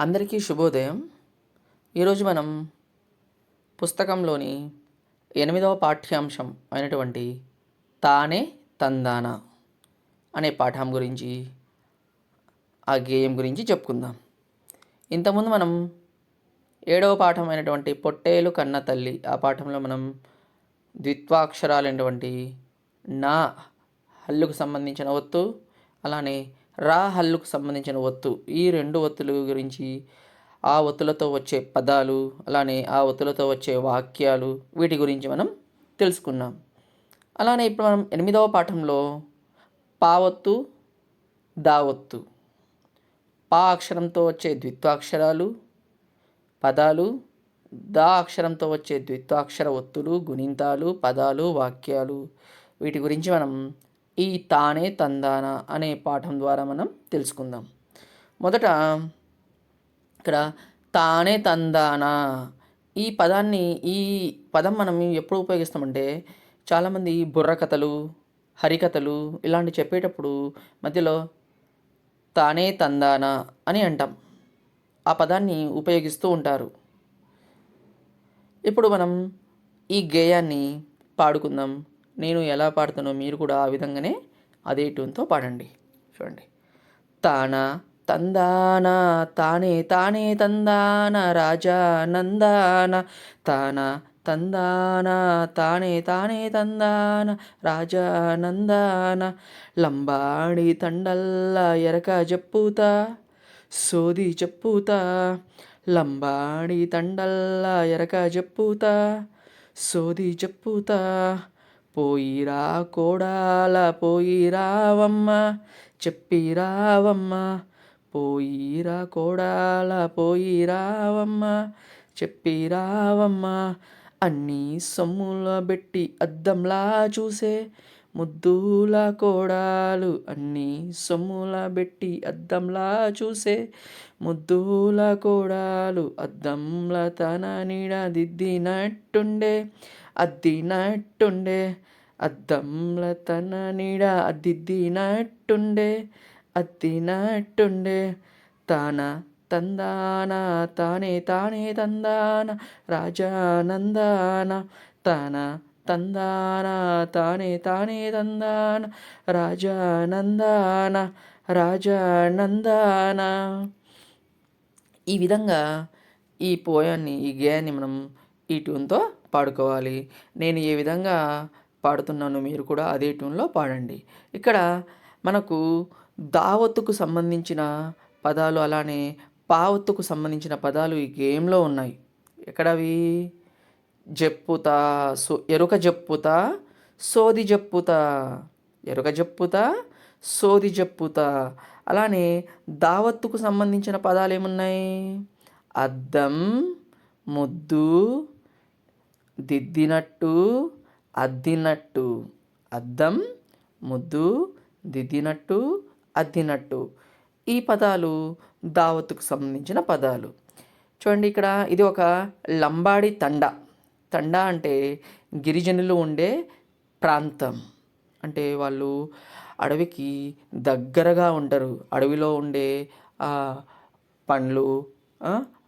అందరికీ శుభోదయం. ఈరోజు మనం పుస్తకంలోని ఎనిమిదవ పాఠ్యాంశం అయినటువంటి తానే తందాన అనే పాఠం గురించి ఆ గేయం గురించి చెప్పుకుందాం. ఇంతకుముందు మనం ఏడవ పాఠం అయినటువంటి పొట్టేలు కన్న తల్లి ఆ పాఠంలో మనం ద్విత్వాక్షరాలైనటువంటి నా హల్లుకు సంబంధించిన ఒత్తు అలానే రా హల్లుకు సంబంధించిన ఒత్తు. ఈ రెండు ఒత్తుల గురించి ఆ ఒత్తులతో వచ్చే పదాలు అలానే ఆ ఒత్తులతో వచ్చే వాక్యాలు వీటి గురించి మనం తెలుసుకున్నాం. అలానే ఇప్పుడు మనం ఎనిమిదవ పాఠంలో పావత్తు దావత్తు పా అక్షరంతో వచ్చే ద్విత్వాక్షరాలు పదాలు దా అక్షరంతో వచ్చే ద్విత్వాక్షర ఒత్తులు గుణింతాలు పదాలు వాక్యాలు. వీటి గురించి మనం ఈ తానే తందాన అనే పాఠం ద్వారా మనం తెలుసుకుందాం. మొదట ఇక్కడ తానే తందాన. ఈ పదాన్ని ఈ పదం మనం ఎప్పుడు ఉపయోగిస్తామంటే చాలామంది బుర్రకథలు హరికథలు ఇలాంటి చెప్పేటప్పుడు మధ్యలో తానే తందాన అని అంటాం. ఆ పదాన్ని ఉపయోగిస్తూ ఉంటారు. ఇప్పుడు మనం ఈ గేయాన్ని పాడుకుందాం. నేను ఎలా పాడుతానో మీరు కూడా ఆ విధంగానే అదే ట్యూన్తో పాడండి. చూడండి. తానా తందాన తానే తానే తందాన రాజా నందాన. తానా తందాన తానే తానే తందాన రాజా నందాన. లంబాడి తండల్ల ఎరక చెప్పుతా సోది చెప్పుతా లంబాడి తండల్ల ఎరక చెప్పుతా సోది చెప్పుతా పోయిరా కోడాల పోయిరావమ్మ చెప్పిరావమ్మ. పోయిరా కోడాల పోయిరావమ్మ చెప్పిరావమ్మ. అన్నీ సొమ్ముల పెట్టి అద్దంలా చూసే ముద్దుల కోడాలు అన్నీ సొమ్ముల పెట్టి అద్దంలా చూసే ముద్దుల కోడాలు. అద్దంల తన నీడ దిద్దినట్టుండే అద్దినట్టుండే. అద్దంల తన నీడ అద్దిద్దినట్టుండే అద్దినట్టుండే. తాన తందాన తానే తానే తందాన రాజానందాన. తాన తందాన తానే తానే తందాన రాజానందాన రాజానందాన. ఈ విధంగా ఈ పోయాన్ని ఈ గేయాన్ని మనం ఈ ట్యూన్తో పాడుకోవాలి. నేను ఏ విధంగా పాడుతున్నాను మీరు కూడా అదే ట్యూన్లో పాడండి. ఇక్కడ మనకు దావత్తుకు సంబంధించిన పదాలు అలానే పావత్తుకు సంబంధించిన పదాలు ఈ గేమ్లో ఉన్నాయి. ఎక్కడవి? జప్పుతా సో ఎరుక జప్పుతా సోది జప్పుతా. ఎరుక జప్పుతా సోది జప్పుతా. అలానే దావత్తుకు సంబంధించిన పదాలు ఏమున్నాయి? అద్దం ముద్దు దిద్దినట్టు అద్దినట్టు అద్దం ముద్దు దిద్దినట్టు అద్దినట్టు. ఈ పదాలు దావత్కు సంబంధించిన పదాలు. చూడండి ఇక్కడ ఇది ఒక లంబాడి తండ. తండ అంటే గిరిజనులు ఉండే ప్రాంతం. అంటే వాళ్ళు అడవికి దగ్గరగా ఉంటారు. అడవిలో ఉండే పండ్లు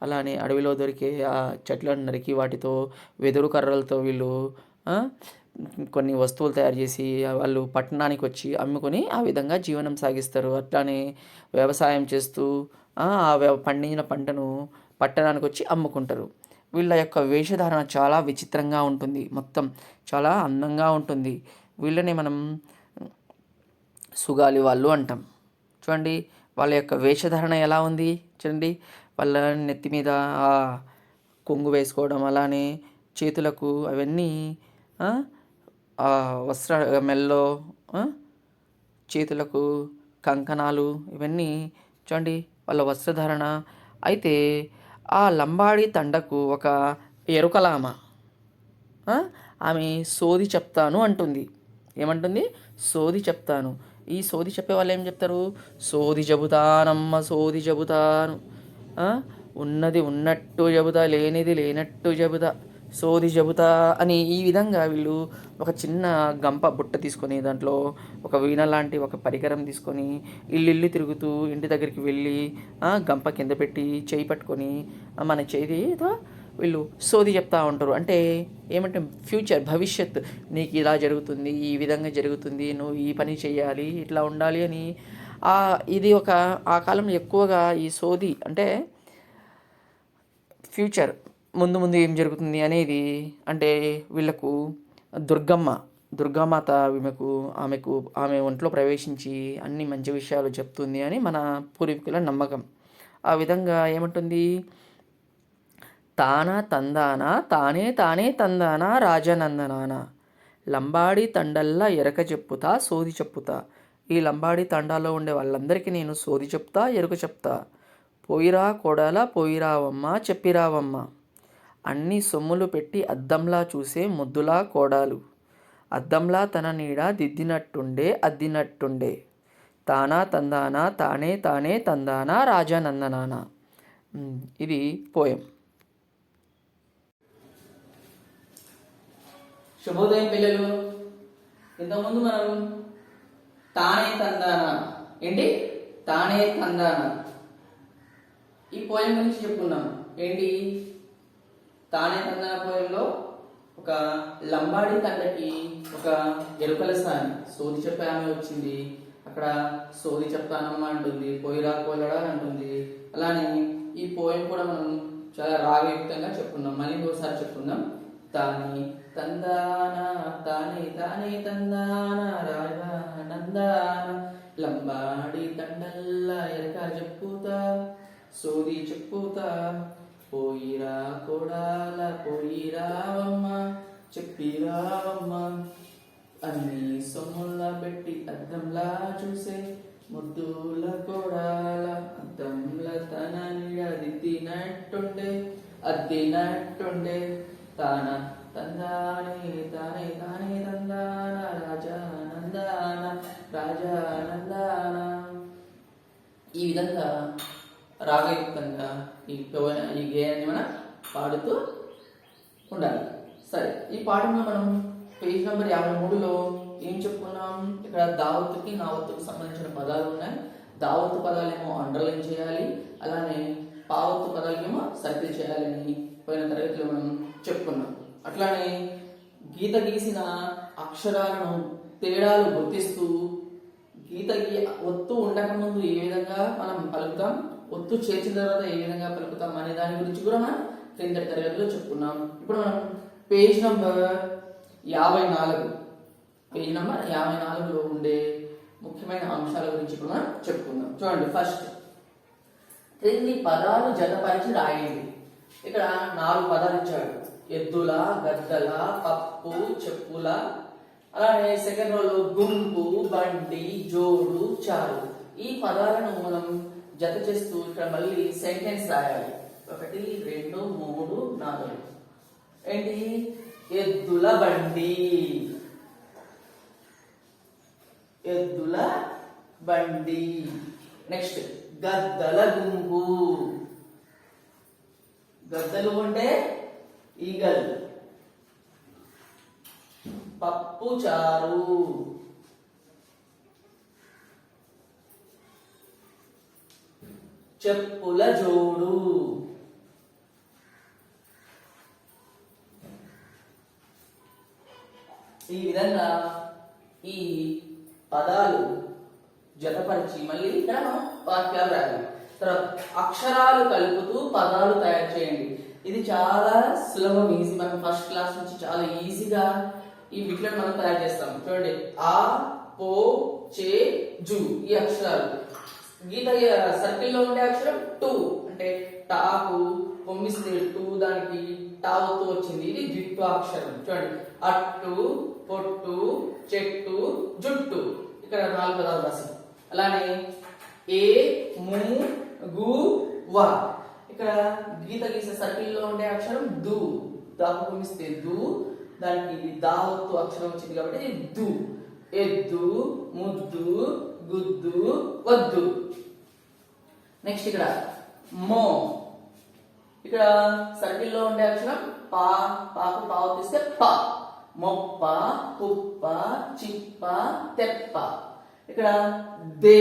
అలానే అడవిలో దొరికే ఆ చెట్లను నరికి వాటితో వెదురు కర్రలతో వీళ్ళు కొన్ని వస్తువులు తయారు చేసి వాళ్ళు పట్టణానికి వచ్చి అమ్ముకొని ఆ విధంగా జీవనం సాగిస్తారు. అట్లానే వ్యవసాయం చేస్తూ ఆ పండించిన పంటను పట్టణానికి వచ్చి అమ్ముకుంటారు. వీళ్ళ యొక్క వేషధారణ చాలా విచిత్రంగా ఉంటుంది. మొత్తం చాలా అందంగా ఉంటుంది. వీళ్ళని మనం సుగాలి వాళ్ళు అంటాం. చూడండి వాళ్ళ యొక్క వేషధారణ ఎలా ఉంది? చూడండి వాళ్ళ నెత్తి మీద కొంగు వేసుకోవడం అలానే చేతులకు అవన్నీ వస్త్ర మెల్లో చేతులకు కంకణాలు ఇవన్నీ చూడండి వాళ్ళ వస్త్రధారణ. అయితే ఆ లంబాడి తండకు ఒక ఎరుకలామ ఆమె సోది చెప్తాను అంటుంది. ఏమంటుంది? సోది చెప్తాను. ఈ సోది చెప్పే వాళ్ళు ఏం చెప్తారు? సోది చెబుతానమ్మ సోది చెబుతాను. ఉన్నది ఉన్నట్టు చెబుతా లేనిది లేనట్టు చెబుతా. సోది చెబుతా అని ఈ విధంగా వీళ్ళు ఒక చిన్న గంప బుట్ట తీసుకొని దాంట్లో ఒక వీణ లాంటి ఒక పరికరం తీసుకొని ఇల్లు ఇల్లు తిరుగుతూ ఇంటి దగ్గరికి వెళ్ళి గంప కింద పెట్టి చేయి పట్టుకొని మన చేతితో వీళ్ళు సోది చెప్తా ఉంటారు. అంటే ఏమంటే ఫ్యూచర్ భవిష్యత్ నీకు ఇలా జరుగుతుంది ఈ విధంగా జరుగుతుంది నువ్వు ఈ పని చేయాలి ఇట్లా ఉండాలి అని ఇది ఒక ఆ కాలంలో ఎక్కువగా ఈ సోది అంటే ఫ్యూచర్ ముందు ముందు ఏం జరుగుతుంది అనేది అంటే వీళ్ళకు దుర్గమ్మ దుర్గామాత ఈమెకు ఆమెకు ఆమె ఒంట్లో ప్రవేశించి అన్ని మంచి విషయాలు చెప్తుంది అని మన పూర్వీకుల నమ్మకం. ఆ విధంగా ఏమంటుంది? తాన తందాన తానే తానే తందాన రాజనందనాన. లంబాడి తండల్లా ఎరక చెప్పుతా సోది చెప్పుతా. ఈ లంబాడి తండాలో ఉండే వాళ్ళందరికీ నేను సోది చెప్తా ఎరుక చెప్తా. పోయిరా కోడల పోయిరావమ్మ చెప్పిరావమ్మ. అన్ని సొమ్ములు పెట్టి అద్దంలా చూసే ముద్దులా కోడాలు. అద్దంలా తన నీడ దిద్దినట్టుండే అద్దినట్టుండే. తానా తందానా తానే తానే తందానా రాజానందనాన ఇది పోయం. శుభోదయం పిల్లలు. ఇంతకుముందు మనం తానే తందానా ఏంటి? తానే తందానా. ఈ పోయం గురించి చెప్పుకున్నాం. ఏంటి? తానే తందాన పోయంలో ఒక లంబాడి తండ్రికి ఒక ఎరుకల సాని. సోది చెప్పే ఆమె వచ్చింది. అక్కడ సోది చెప్తానమ్మా అంటుంది. పోయిరా కోలడా అంటుంది. అలానే ఈ పోయం కూడా మనం చాలా రాగయుక్తంగా చెప్పుకున్నాం మళ్ళీ ఇంకోసారి చెప్పుకుందాం. తాని తందాన తానే తానే తందాన రాగా నందాన. లంబాడి తండల్లా ఎరక చెప్పుతా సోది చెప్పుతా. పోయిరా కొడాల పోయిరావమ్మ చెప్పిరావమ్మ. అన్ని సొమ్ముల్లా పెట్టి అద్దంలా చూసే ముద్దుల కొడాల అద్దంల తన దిద్దినట్టుండే అద్దినట్టుండే. తాన తందానే తానే తానే తందాన రాజా రాజానందాన రాజా ఈ విధంగా రాగయుక్తంగా ఈ ఈ గేయాన్ని మనం పాడుతూ ఉండాలి. సరే ఈ పాఠంలో మనం పేజ్ నెంబర్ యాభై మూడులో ఏం చెప్పుకున్నాం? ఇక్కడ దావత్తుకి నావత్తుకి సంబంధించిన పదాలు ఉన్నాయి. దావత్తు పదాలేమో అండర్లైన్ చేయాలి. అలానే పావత్తు పదాలేమో సర్కిల్ చేయాలని పోయిన తరగతిలో మనం చెప్పుకున్నాం. అట్లానే గీత గీసిన అక్షరాలను తేడాలు గుర్తిస్తూ గీతకి ఒత్తు ఉండకముందు ఏ విధంగా మనం పలుకుతాం? ఒత్తు చేర్చిన తర్వాత ఏ విధంగా పలుకుతాం అనే దాని గురించి కూడా మనం క్రింద తరగతిలో చెప్పుకున్నాం. ఇప్పుడు మనం పేజ్ నంబర్ యాభై నాలుగు. పేజ్ నంబర్ యాభై నాలుగులో ఉండే ముఖ్యమైన అంశాల గురించి ఇప్పుడు మనం చెప్పుకుందాం. చూడండి ఫస్ట్. క్రింది పదాలు జతపరిచి రాయండి. ఇక్కడ నాలుగు పదాలు ఇచ్చాడు. ఎద్దుల గద్దల పప్పు చెప్పుల. అలానే సెకండ్ రోలో గుంపు బండి జోడు చారు. ఈ పదాలను మనం జత చేస్తూ ఇక్కడ మళ్ళీ సెంటెన్స్ రాయాలి. ఒకటి రెండు మూడు నాలుగు. ఏంటి? ఎద్దుల బండి. ఎద్దుల బండి. నెక్స్ట్ గద్దల గుంపు. గద్దలు అంటే ఈగల్. పప్పు చారు చెప్పుల జోడు. ఈ విధంగా ఈ పదాలు జతపరిచి మళ్ళీ ఇక్కడ మనం వాక్యాలు రాయాలి. తర్వాత అక్షరాలు కలుపుతూ పదాలు తయారు చేయండి. ఇది చాలా సులభం ఈజీ మనం ఫస్ట్ క్లాస్ నుంచి చాలా ఈజీగా ఈ వీటిలో మనం తయారు చేస్తాం. చూడండి. ఆ పో చే జు ఈ అక్షరాలు. గీత సర్కిల్లో ఉండే అక్షరం టూ అంటే టాకు పొమ్మిస్తే టూ దానికి టావుతూ వచ్చింది. ఇది జిట్టు అక్షరం చూడండి. అట్టు పొట్టు చెట్టు జుట్టు. ఇక్కడ నాలుగు పదాలు రాసింది. అలానే ఏ ము గు వ. ఇక్కడ గీత గీసే సర్కిల్లో ఉండే అక్షరం దు. దాపు పొమ్మిస్తే దు దానికి దావత్తు అక్షరం వచ్చింది కాబట్టి దు. ఎద్దు ముద్దు గుద్దు వద్దు. నెక్స్ట్ ఇక్కడ మో. ఇక్కడ సర్కిల్లో ఉండే అక్షరం పా పాకు పావు తీస్తే ప. మొప్ప కుప్ప చిప్ప తెప్ప. ఇక్కడ దే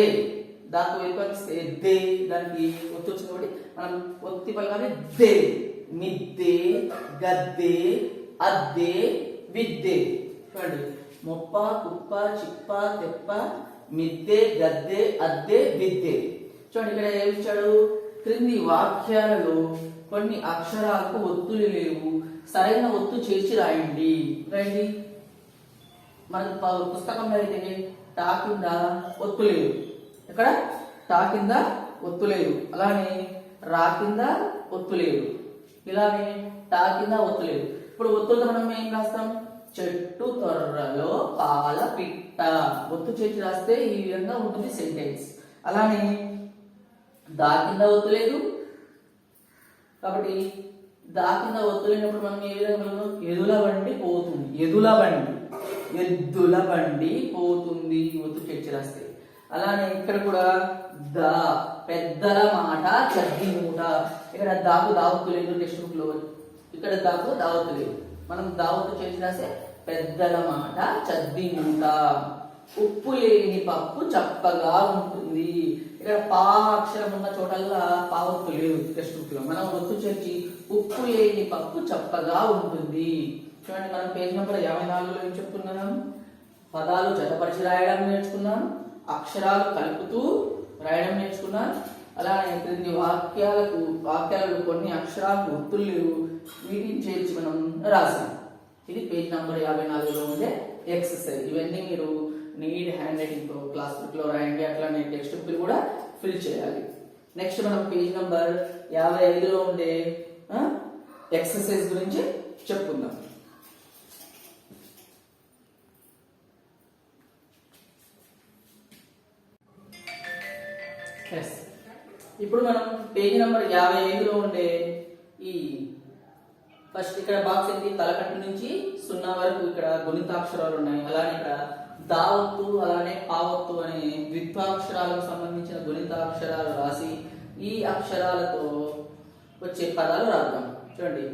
దాకు వెళ్ళిపోతే దే. దానికి ఒత్తి వచ్చింది కాబట్టి మనం ఒత్తి పలకాలి దే. మిద్దే గద్దే అద్దే విద్దే. చూడండి. ముప్ప కుప్ప చిప్ప తెప్ప మిద్దే గద్దె అద్దే విద్దే చూడండి ఇక్కడ ఏమిచ్చాడు క్రింది వాక్యాలలో కొన్ని అక్షరాలకు ఒత్తులు లేవు. సరైన ఒత్తు చేర్చి రాయండి. రండి. మన ప- పుస్తకంలో అయితే టా కింద ఒత్తు లేదు. ఇక్కడ టా కింద ఒత్తు లేదు. అలానే రా కింద ఒత్తు లేదు. ఇలానే టా కింద ఒత్తు లేదు. ఇప్పుడు ఒత్తులతో మనం ఏం రాస్తాం? చెట్టు తొర్రలో పాల పిట్ట. ఒత్తు చేసి రాస్తే ఈ విధంగా ఉంటుంది సెంటెన్స్ అలానే దా కింద లేదు కాబట్టి దా కింద ఒత్తులేనప్పుడు మనం ఏ విధంగా ఎదుల బండి పోతుంది? ఎదుల బండి. ఎద్దుల బండి పోతుంది. ఒత్తు చేర్చి రాస్తే. అలానే ఇక్కడ కూడా దా పెద్దల మాట చద్ది మూట ఇక్కడ దాకు దావత్తు లేదు టెక్స్ట్ బుక్లో. ఇక్కడ దాకు దావత్తు లేదు మనం దావత్తు చేసి రాస్తే పెద్దల మాట చద్ది ఉప్పు లేని పప్పు చప్పగా ఉంటుంది. ఇక్కడ పా అక్షరం ఉన్న చోటల్లా పావత్తు లేదు టెక్స్ట్ బుక్లో మనం ఒత్తు చేర్చి ఉప్పు లేని పప్పు చప్పగా ఉంటుంది. చూడండి మనం పేజ్ నెంబర్ యాభై నాలుగులో ఏం చెప్తున్నాం? పదాలు జతపరిచి రాయడం నేర్చుకున్నాం. అక్షరాలు కలుపుతూ రాయడం నేర్చుకున్నాం. అలానే క్రింది వాక్యాలకు వాక్యాలలో కొన్ని అక్షరాలు ఒత్తులు లేవు. వీటిని చేర్చి మనం రాసాం ఇది పేజ్ నంబర్ యాభై నాలుగులో ఉండే ఎక్సర్సైజ్. ఇవన్నీ మీరు నీడ్ హ్యాండ్ రైటింగ్ క్లాస్ బుక్లో రాయండి అట్లానే టెక్స్ట్ బుక్ కూడా ఫిల్ చేయాలి. నెక్స్ట్ మనం పేజ్ నంబర్ యాభై ఐదులో ఉండే ఎక్సర్సైజ్ గురించి చెప్పుకుందాం. ఎస్ ఇప్పుడు మనం పేజ్ నంబర్ యాభై ఐదులో ఉండే ఈ ఫస్ట్ ఇక్కడ బాక్స్ ఏంటి? తలకట్టు నుంచి సున్నా వరకు ఇక్కడ గుణితాక్షరాలు ఉన్నాయి. అలానే ఇక్కడ దావత్తు అలానే పావత్తు అనే ద్విత్వాక్షరాలకు సంబంధించిన గుణితాక్షరాలు రాసి ఈ అక్షరాలతో వచ్చే పదాలు రాద్దాం. చూడండి.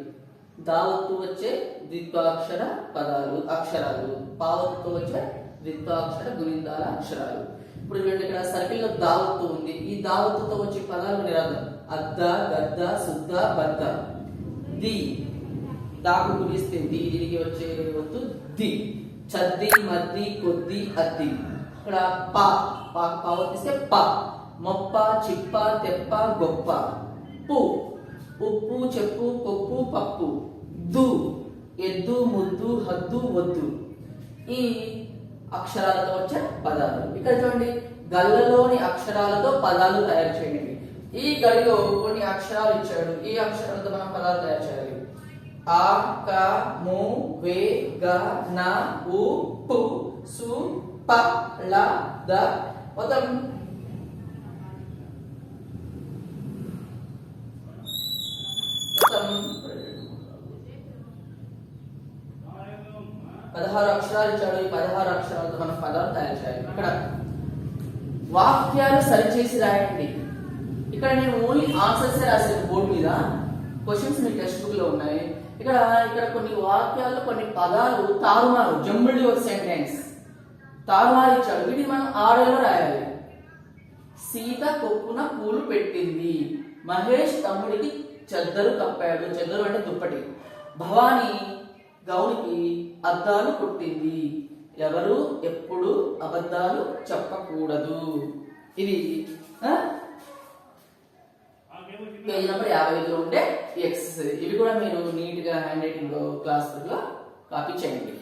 దావత్తు వచ్చే ద్విత్వాక్షర పదాలు అక్షరాలు. పావత్తు వచ్చే ద్విత్వాక్షర గుణితాల అక్షరాలు. ఇప్పుడు చూడండి ఇక్కడ సర్కిల్లో దావత్తు ఉంది. ఈ దావత్తుతో వచ్చే పదాలు నిరాదం అద్ద గద్ద శుద్ధ బద్ద. ది. దాకు కుదిస్తే ది తిరిగి వచ్చే వత్తు ది. చద్ది మద్ది కొద్ది అద్ది ఇక్కడ పా పాకు ప మొప్ప చిప్ప తెప్ప గొప్ప. పు. ఉప్పు చెప్పు కొప్పు పప్పు. దు. ఎద్దు ముద్దు హద్దు వద్దు. ఈ అక్షరాలతో వచ్చే పదాలు. ఇక్కడ చూడండి గల్లలోని అక్షరాలతో పదాలు తయారు చేయండి. ఈ గడిలో కొన్ని అక్షరాలు ఇచ్చాడు. ఈ అక్షరాలతో మనం పదాలు తయారు చేయాలి. ఆ క ము వే గ న ఉ పు సు ప ల ద మొత్తం. పదహారు అక్షరాలు ఇచ్చాడు. ఈ పదహారు అక్షరాలతో మనం పదాలు తయారు చేయాలి. ఇక్కడ వాక్యాలు సరిచేసి రాయండి ఇక్కడ నేను ఓన్లీ ఆన్సర్స్ రాసాను బోర్డు మీద. క్వశ్చన్స్ మీ టెక్స్ట్ బుక్లో ఉన్నాయి. ఇక్కడ ఇక్కడ కొన్ని వాక్యాలు కొన్ని పదాలు తారుమారు. Jumbled sentence. తారుమారు ఇచ్చాడు వీటిని మనం ఆడలో రాయాలి. సీత కొప్పున పూలు పెట్టింది. మహేష్ తమ్ముడికి చెద్దరు కప్పాడు. చెద్దరు అంటే దుప్పటి. భవానీ గౌడికి అద్దాలు కొట్టింది. ఎవరు ఎప్పుడు అబద్ధాలు చెప్పకూడదు. ఇది ఆ? పేజ్ నెంబర్ యాభై ఐదులో ఉండే ఈ ఎక్సర్సైజ్ ఇవి కూడా మీరు నీట్గా హ్యాండ్ రైటింగ్ క్లాస్లో కాపీ చేయండి